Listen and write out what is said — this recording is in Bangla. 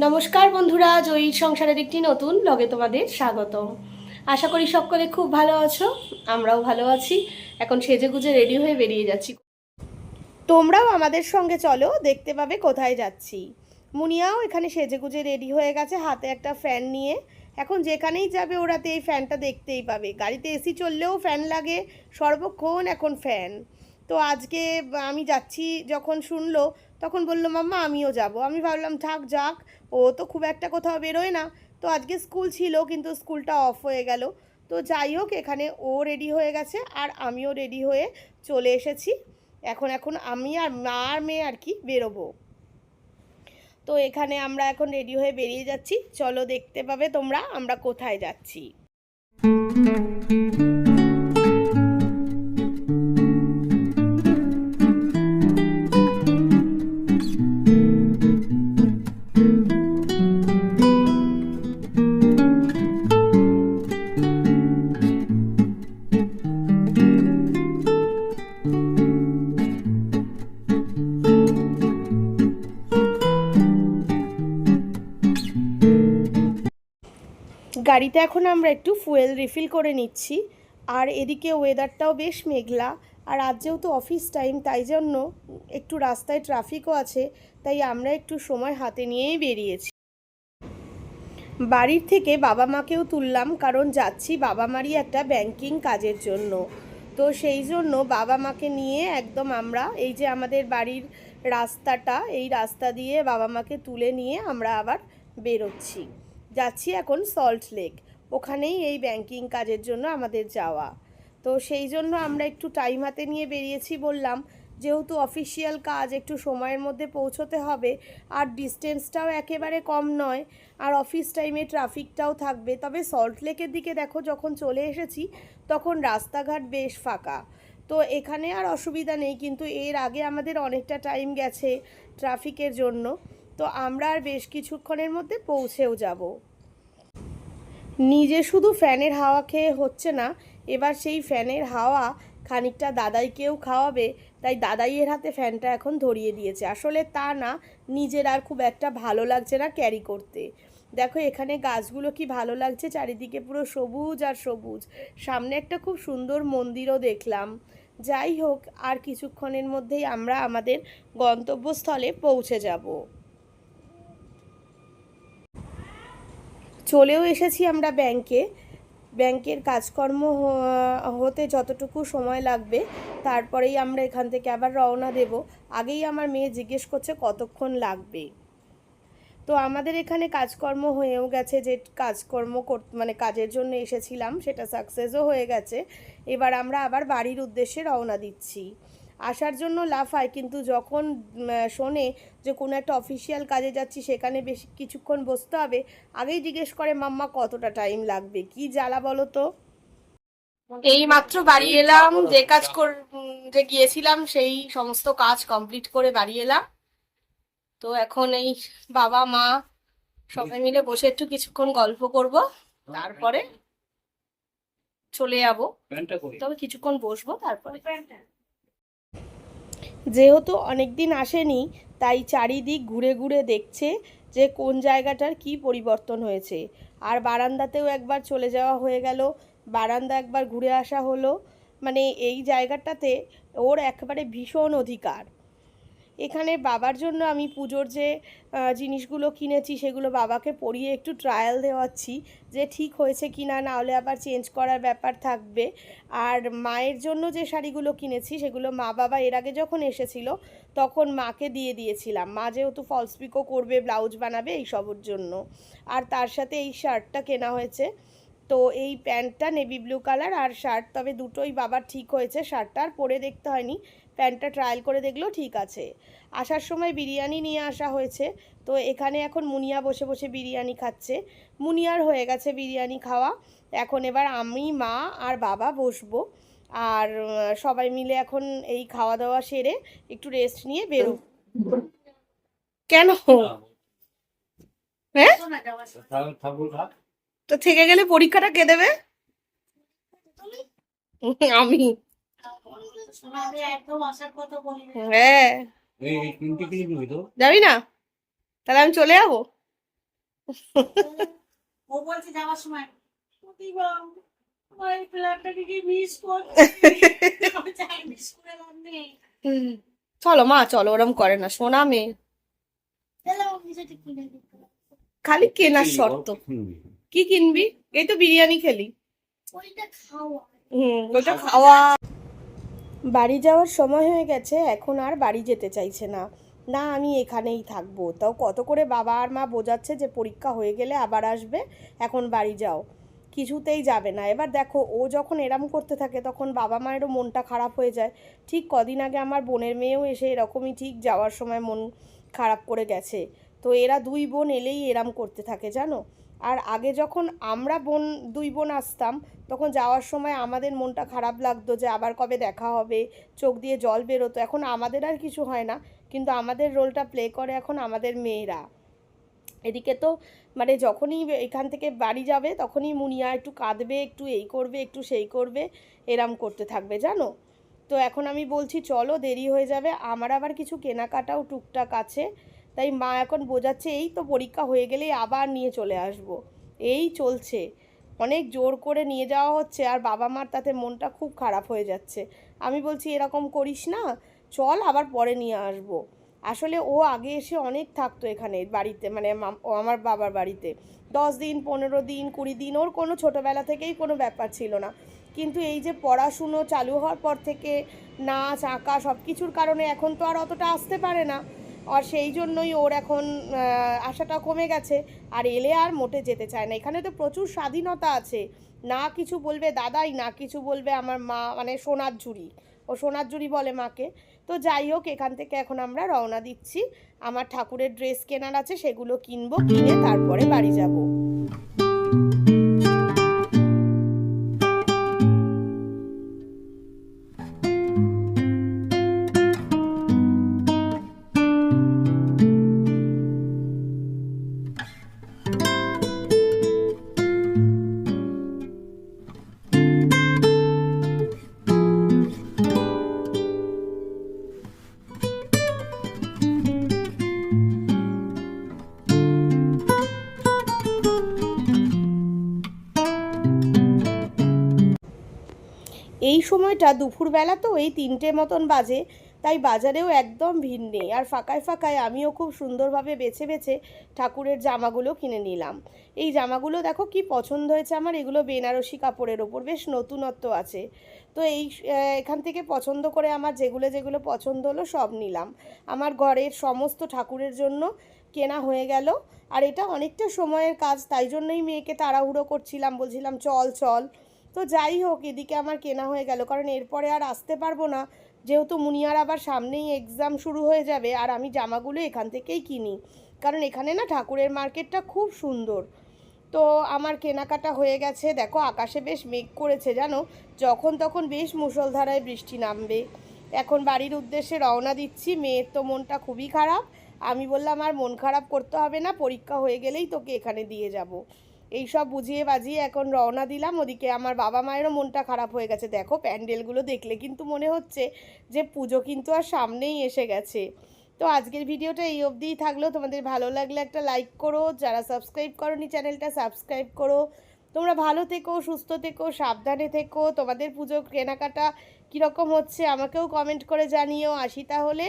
নমস্কার বন্ধুরা, জয়ীর সংসারের একটি নতুন ব্লগে তোমাদের স্বাগত আশা করি সকলে খুব ভালো আছো, আমরাও ভালো আছি। এখন সেজে গুজে রেডি হয়ে বেরিয়ে যাচ্ছি। তোমরাও আমাদের সঙ্গে চলো, দেখতে পাবে কোথায় যাচ্ছি। মুনিয়াও এখানে সেজে গুজে রেডি হয়ে গেছে, হাতে একটা ফ্যান নিয়ে। এখন যেখানেই যাবে ওরাতে এই ফ্যানটা দেখতেই পাবে। গাড়িতে এসি চললেও ফ্যান লাগে, সর্বক্ষণ এখন ফ্যান তো আজকে আমি যাচ্ছি, যখন শুনলো তখন বলল, মাম্মা, আমিও যাব। আমি ভাবলাম, থাক, যাক, ও তো খুব একটা কোথাও বেরোয় না। তো আজকে স্কুল ছিল, কিন্তু স্কুলটা অফ হয়ে গেল। তো যাই হোক, এখানে ও রেডি হয়ে গেছে আর আমিও রেডি হয়ে চলে এসেছি। এখন এখন আমি আর মা আর মেয়ে আর কি বেরোবো। তো এখানে আমরা এখন রেডি হয়ে বেরিয়ে যাচ্ছি। চলো দেখতে পাবে তোমরা আমরা কোথায় যাচ্ছি। গাড়িতে এখন আমরা একটু ফুয়েল রিফিল করে নিচ্ছি। আর এদিকে ওয়েদারটাও বেশ মেঘলা। আর আজ যেহেতু অফিস টাইম তাই জন্য একটু রাস্তায় ট্রাফিকও আছে। তাই আমরা একটু সময় হাতে নিয়েই বেরিয়েছি। বাড়ির থেকে বাবা মাকেও তুললাম, কারণ যাচ্ছি বাবা মারই একটা ব্যাংকিং কাজের জন্য। তো সেই জন্য বাবা মাকে নিয়ে একদম আমরা, এই যে আমাদের বাড়ির রাস্তাটা, এই রাস্তা দিয়ে বাবা মাকে তুলে নিয়ে আমরা আবার বেরোচ্ছি। যাচ্ছি এখন সল্ট লেক ওখানেই এই ব্যাংকিং কাজের জন্য আমাদের যাওয়া। তো সেই জন্য আমরা একটু টাইম হাতে নিয়ে বেরিয়েছি বললাম। যেহেতু অফিসিয়াল কাজ একটু সময়ের মধ্যে পৌঁছতে হবে, আর ডিস্টেন্সটাও একেবারে কম নয়, আর অফিস টাইমে ট্রাফিকটাও থাকবে। তবে সল্ট লেকের দিকে দেখো, যখন চলে এসেছি, তখন রাস্তাঘাট বেশ ফাঁকা। তো এখানে আর অসুবিধা নেই, কিন্তু এর আগে আমাদের অনেকটা টাইম গেছে ট্রাফিকের জন্য। তো আমরা আর বেশ কিছুক্ষণের মধ্যে পৌঁছেও যাব। নিজে শুধু ফ্যানের হাওয়া খেয়ে হচ্ছে না, এবার সেই ফ্যানের হাওয়া খানিকটা দাদাইকেও খাওয়াবে, তাই দাদাইয়ের হাতে ফ্যানটা এখন ধরিয়ে দিয়েছে। আসলে তা না, নিজের আর খুব একটা ভালো লাগছে না ক্যারি করতে। দেখো, এখানে গাছগুলো কি ভালো লাগছে, চারিদিকে পুরো সবুজ আর সবুজ। সামনে একটা খুব সুন্দর মন্দিরও দেখলাম। যাই হোক, আর কিছুক্ষণের মধ্যেই আমরা আমাদের গন্তব্যস্থলে পৌঁছে যাব। চলেও এসেছি আমরা ব্যাংকে। ব্যাংকের কাজকর্ম হতে যতটুকু সময় লাগবে, তারপরেই আমরা এখান থেকে আবার রওনা দেব। আগেই আমার মেয়ে জিজ্ঞেস করছে কতক্ষণ লাগবে। তো আমাদের এখানে কাজকর্ম হয়েও গেছে, যে কাজকর্ম কর- মানে কাজের জন্য এসেছিলাম, সেটা সাকসেসও হয়ে গেছে। এবার আমরা আবার বাড়ির উদ্দেশ্যে রওনা দিচ্ছি। আসার জন্য লাফায় কিন্তু যখন শোনে যে কোনো একটা অফিসিয়াল কাজে যাচ্ছি সেখানে বেশি কিছুক্ষণ বসতে হবে আগেই জিজ্ঞেস করে মাম্মা কতটা টাইম লাগবে? কি জ্বালা বলো তো? এই মাত্র বাড়ি এলাম যে কাজ কর যে গিয়েছিলাম সেই সমস্ত কাজ কমপ্লিট করে বাড়ি এলাম। তো এখন এই বাবা মা সবাই মিলে বসে একটু কিছুক্ষণ গল্প করব তারপরে চলে যাব। তবে কিছুক্ষণ বসবো তারপরে। যেহেতু অনেক দিন আসেনি, তাই চারিদিক ঘুরে ঘুরে দেখছে যে কোন জায়গাটার কি পরিবর্তন হয়েছে। আর বারান্দাতেও একবার চলে যাওয়া হয়ে গেল, বারান্দা একবার ঘুরে আসা হলো। মানে এই জায়গাটাতে ওর একেবারে ভীষণ অধিকার। এখানে বাবার জন্য আমি পুজোর যে জিনিসগুলো কিনেছি সেগুলো বাবাকে পরিয়ে একটু ট্রায়াল দেওয়াচ্ছি যে ঠিক হয়েছে কি না না হলে আবার চেঞ্জ করার ব্যাপার থাকবে। আর মায়ের জন্য যে শাড়িগুলো কিনেছি সেগুলো মা বাবা এর আগে যখন এসেছিল তখন মাকে দিয়ে দিয়েছিলাম। মা যেহেতু ফলস পিকো করবে ব্লাউজ বানাবে এই সবের জন্য। আর তার সাথে এই শার্টটা কেনা হয়েছে। তো এই প্যান্টটা নেভি ব্লু কালার আর শার্ট তবে দুটোই বাবার ঠিক হয়েছে। শার্টটা আর পরে দেখতে হয়নি। প্যান্টটা ট্রায়াল করে দেখল, ঠিক আছে। আসার সময় বিরিয়ানি নিয়ে আসা হয়েছে, তো এখানে এখন মুনিয়া বসে বসে বিরিয়ানি খাচ্ছে। মুনিয়ার হয়ে গেছে বিরিয়ানি খাওয়া। এখন এবার আমি, মা আর বাবা বসবো। আর সবাই মিলে এখন এই খাওয়া দাওয়া সেরে একটু রেস্ট নিয়ে বেরো। কেন? হ্যাঁ? তো থেকে গেলে পরীক্ষাটা কে দেবে? আমি আমি একদম আসার কথা বলি না। হ্যাঁ। যাবি না? তাহলে আমি চলে যাব। ও বলছে যাওয়ার সময় চলো মা চলো ওরম করে না। সোনা মেয়ে খালি কেনার শর্ত। কি কিনবি? এই তো বিরিয়ানি খেলি। ওইটা খাওয়া। হুম ওটা খাওয়া। বাড়ি যাওয়ার সময় হয়ে গেছে, এখন আর বাড়ি যেতে চাইছে না। না, আমি এখানেই থাকব। তাও কত করে বাবা আর মা বোঝাচ্ছে যে পরীক্ষা হয়ে গেলে আবার আসবে, এখন বাড়ি যাও। কিছুতেই যাবে না। এবার দেখো, ও যখন এরম করতে থাকে, তখন বাবা মায়েরও মনটা খারাপ হয়ে যায়। ঠিক কদিন আগে আমার বোনের মেয়েও এসে এরকমই ঠিক যাওয়ার সময় মন খারাপ করে গেছে। তো এরা দুই বোন এলেই এরম করতে থাকে, জানো? আর আগে যখন আমরা বোন, দুই বোন আসতাম, তখন যাওয়ার সময় আমাদের মনটা খারাপ লাগতো যে আবার কবে দেখা হবে, চোখ দিয়ে জল বেরোতো। এখন আমাদের আর কিছু হয় না, কিন্তু আমাদের রোলটা প্লে করে এখন আমাদের মেয়েরা। এদিকে তো মানে যখনই এখান থেকে বাড়ি যাবে, তখনই মুনিয়া একটু কাঁদবে, একটু এই করবে, একটু সেই করবে, এরম করতে থাকবে, জানো? তো এখন আমি বলছি, চলো দেরি হয়ে যাবে, আমার আবার কিছু কেনাকাটাও টুকটাক আছে। তাই মা এখন বোঝাচ্ছে, এই তো পরীক্ষা হয়ে গেলেই আবার নিয়ে চলে আসব। এই চলছে। অনেক জোর করে নিয়ে যাওয়া হচ্ছে আর বাবা মার তাতে মনটা খুব খারাপ হয়ে যাচ্ছে। আমি বলছি, এরকম করিস না, চল আবার পরে নিয়ে আসব। আসলে ও আগে এসে অনেক থাকতো এখানে বাড়িতে মানে ও আমার বাবার বাড়িতে। দশ দিন, পনেরো দিন, কুড়ি দিন, ওর কোনো ছোটোবেলা থেকেই কোনো ব্যাপার ছিল না। কিন্তু এই যে পড়াশুনো চালু হওয়ার পর থেকে নাচ, আঁকা সব কিছুর কারণে এখন তো আর অতটা আসতে পারে না। আর সেই জন্যই ওর এখন আশাটা কমে গেছে। আর এলে আর মোটে যেতে চায় না। এখানে তো প্রচুর স্বাধীনতা আছে। না কিছু বলবে দাদাই, না কিছু বলবে আমার মা মানে সোনার ঝুড়ি। ও সোনার ঝুড়ি বলে মাকে। তো যাই হোক, এখান থেকে এখন আমরা রওনা দিচ্ছি। আমার ঠাকুরের ড্রেস কেনার আছে, সেগুলো কিনবো, কিনে তারপরে বাড়ি যাব। এই সময়টা দুপুরবেলা তো এই তিনটে মতন বাজে, তাই বাজারেও একদম ভিড় নেই। আর ফাঁকায় ফাঁকায় আমিও খুব সুন্দরভাবে বেছে বেছে ঠাকুরের জামাগুলো কিনে নিলাম। এই জামাগুলো দেখো কি পছন্দ হয়েছে আমার, এগুলো বেনারসি কাপড়ের ওপর, বেশ নতুনত্ব আছে। তো এই এখান থেকে পছন্দ করে আমার যেগুলো যেগুলো পছন্দ হলো সব নিলাম। আমার ঘরের সমস্ত ঠাকুরের জন্য কেনা হয়ে গেল। আর এটা অনেকটা সময়ের কাজ, তাই জন্যই মেয়েকে তাড়াহুড়ো করছিলাম, বলছিলাম, চল চল। তো যাই হোক, এদিকে আমার কেনা হয়ে গেল। কারণ এরপরে আর আসতে পারব না। যেহেতু মুনিয়ার আবার সামনেই এক্সাম শুরু হয়ে যাবে, আর আমি জামাগুলো এখান থেকেই কিনি। কারণ এখানে না ঠাকুরের মার্কেটটা খুব সুন্দর। তো আমার কেনাকাটা হয়ে গেছে। দেখো, আকাশে বেশ মেঘ করেছে, জানো? যখন তখন বেশ মুষলধারায় বৃষ্টি নামবে। এখন বাড়ির উদ্দেশ্যে রওনা দিচ্ছি। মেয়ের তো মনটা খুবই খারাপ। আমি বললাম, আর মন খারাপ করতে হবে না, পরীক্ষা হয়ে গেলেই তোকে এখানে দিয়ে যাব। এই সব বুঝিয়ে বাজিয়ে এখন রওনা দিলাম। ওদিকে আমার বাবা মায়েরও মনটা খারাপ হয়ে গেছে। দেখো, প্যান্ডেলগুলো দেখলে কিন্তু মনে হচ্ছে যে পুজো কিন্তু আর সামনেই এসে গেছে। তো আজকের ভিডিওটা এই অবধিই থাকল। তোমাদের ভালো লাগলে একটা লাইক করো। যারা সাবস্ক্রাইব করোনি চ্যানেলটা সাবস্ক্রাইব করো। তোমরা ভালো থেকো, সুস্থ থেকো, সাবধানে থেকো। তোমাদের পুজো কেনাকাটা কীরকম হচ্ছে আমাকেও কমেন্ট করে জানিও। আসি তাহলে।